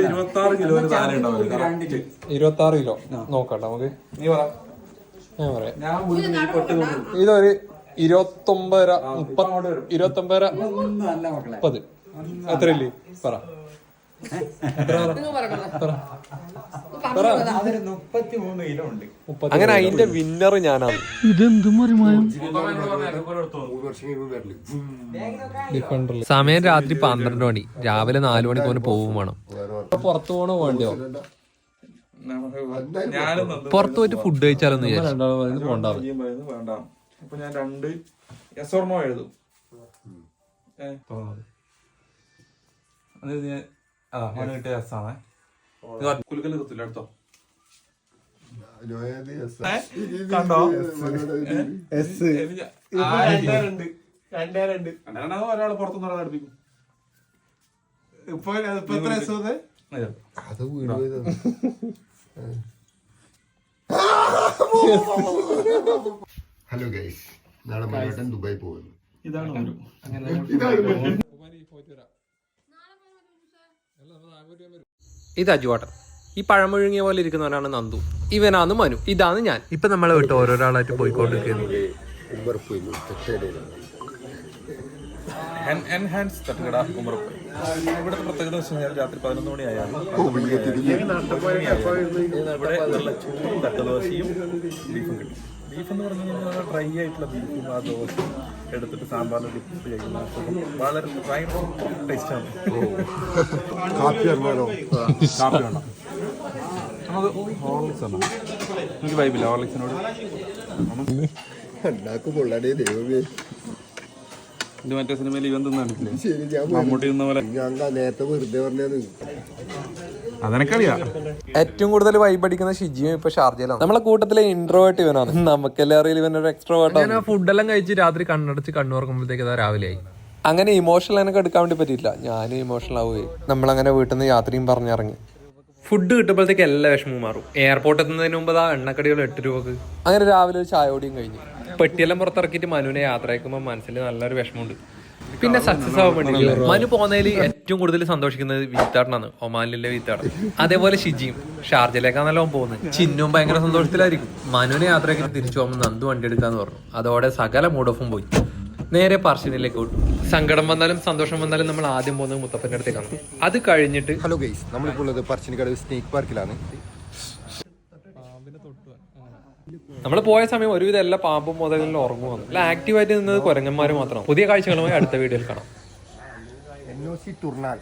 ഇരുപത്തി ആറ് ഉണ്ടാവില്ല. ഇരുപത്തി കിലോ. നോക്കട്ടെ നമുക്ക് നീ പറ. ഞാൻ പറയാം. ഇതൊരു ഇരുപത്തൊമ്പതര മുപ്പത് ഇരുപത്തൊമ്പതര മുപ്പത്. എത്ര ഇല്ലേ? പറ. അങ്ങനെ അതിന്റെ വിന്നർ ഞാനാണ് സമയം രാത്രി പന്ത്രണ്ട് മണി. രാവിലെ നാലു മണിക്ക് അവന് പോവും വേണം. പുറത്തു പോണോ വേണ്ടിയോ? നന്ദു പുറത്തു പോയിട്ട് ഫുഡ് കഴിച്ചാലൊന്നും വേണ്ട. അപ്പൊ ഞാൻ രണ്ട് എസ് ഓർമോ എഴുതും. ഞാൻ കുലുക്കൽ കുത്തില്ല? കണ്ടോ? പുറത്തുനിന്ന് അടുപ്പിക്കും. ഇപ്പൊ ഇപ്പൊ എത്ര എസ് അതെ. ഹലോ ഗൈസ് നാളെ മലയാട്ടൻ ദുബായി പോകുന്നു ഇതാണ് ഇത് അജുവാട്ടൻ ഈ പഴമൊഴുങ്ങിയ പോലെ ഇരിക്കുന്നവനാണ് നന്ദു. ഇവനാണ് മനു. ഇതാണ് ഞാൻ. ഇപ്പൊ നമ്മളെ വിട്ട് ഓരോരാളായിട്ട് പോയിക്കൊണ്ടിരിക്കുന്നു. ഉമ്മർ പോയി എൻഹാൻസ് തട്ടുകട ഇവിടുത്തെ പ്രത്യേകത എന്ന് വെച്ച് കഴിഞ്ഞാൽ രാത്രി പതിനൊന്ന് മണി ആയാലും ഇവിടെ നല്ല ചൂടും തട്ടുദോശയും ബീഫും കിട്ടും. ബീഫ് എന്ന് പറഞ്ഞാൽ ഡ്രൈ ആയിട്ടുള്ള ബീഫും ആ ദോശയും എടുത്തിട്ട് സാമ്പാറിൽ ബീഫ് കഴിക്കുന്ന വളരെ ഭയങ്കര ടേസ്റ്റാണ് കാപ്പി കാപ്പി വേണം. നമുക്ക് ഹോർലിക്സ് ആണ്. എനിക്ക് വൈബില്ല ഹോർലിക്സിനോട് ഉണ്ടാക്കും കൊള്ളാടേ ദൈവമേ. ഇത് മറ്റേ സിനിമയിൽ ഇവൻ ഏറ്റവും കൂടുതൽ വൈബ് അടിക്കുന്ന ഷിജിയും ഇപ്പൊ ഷാർജയിലാണ്. നമ്മളെ കൂട്ടത്തിലെ ഇൻട്രോവേർട്ട് ഇവനാണ്. നമുക്കെല്ലാം അറിയില്ല ഇവനൊരു എക്സ്ട്രോവേർട്ട് ഞാൻ ഫുഡെല്ലാം കഴിച്ച് രാത്രി കണ്ണടച്ച് കണ്ണുറക്കുമ്പോഴത്തേക്ക് അതാ രാവിലെ ആയി. അങ്ങനെ ഇമോഷണൽ എനിക്ക് എടുക്കാൻ വേണ്ടി പറ്റിയില്ല ഞാനും ഇമോഷണൽ ആവുകയും നമ്മളങ്ങനെ വീട്ടിൽ നിന്ന് യാത്രയും പറഞ്ഞിറങ്ങി. ഫുഡ് കിട്ടുമ്പോഴത്തേക്ക് എല്ലാ വിഷമവും മാറും. എയർപോർട്ട് എത്തുന്നതിന് മുമ്പ് ആ എണ്ണക്കടികൾ എട്ട് രൂപക്ക്. അങ്ങനെ രാവിലെ ഒരു ചായ കൂടിയും കഴിഞ്ഞു. പെട്ടിയെല്ലാം പുറത്തിറക്കിയിട്ട് മനുവിനെ യാത്ര അയക്കുമ്പോൾ മനസ്സിൽ നല്ലൊരു വിഷമമുണ്ട്. പിന്നെ സക്സസ് ആവാൻ വേണ്ടി മനു പോകുന്നതിൽ ഏറ്റവും കൂടുതൽ സന്തോഷിക്കുന്നത് വിത്താടനാണ് ഒമാനിലെ വിത്താടൻ അതേപോലെ ഷിജിയും. ഷാർജയിലേക്കാണല്ലോ അവൻ പോകുന്നത്. ചിന്നും ഭയങ്കര സന്തോഷത്തിലായിരിക്കും. മനുവിനെ യാത്രയ്ക്ക് തിരിച്ചു പോകുമ്പോൾ നന്ദു വണ്ടി എടുക്കാന്ന് പറഞ്ഞു. അതോടെ സകല മൂഡ് ഓഫും പോയി. നേരെ പാർശ്വനിലേക്ക് വിട്ടു സങ്കടം വന്നാലും സന്തോഷം വന്നാലും നമ്മൾ ആദ്യം പോകുന്നത് മുത്തപ്പന്റെ അടുത്തേക്കാണ്. അത് കഴിഞ്ഞിട്ട് ഹലോ ഗൈസ് നമ്മളിപ്പോൾ ഉള്ളത് പറശ്ശിനിക്കടവ് സ്നേക്ക് പാർക്കിലാണ് നമ്മൾ പോയ സമയം ഒരുവിധം എല്ലാ പാമ്പും മുതലും ഉറങ്ങുവന്നു അല്ല ആക്റ്റീവായിട്ട് നിന്നത് കുരങ്ങന്മാർ മാത്രമാണ്. പുതിയ കാഴ്ചകളുമായി അടുത്ത വീഡിയോയിൽ കാണാം. N O C ടുർണാൽ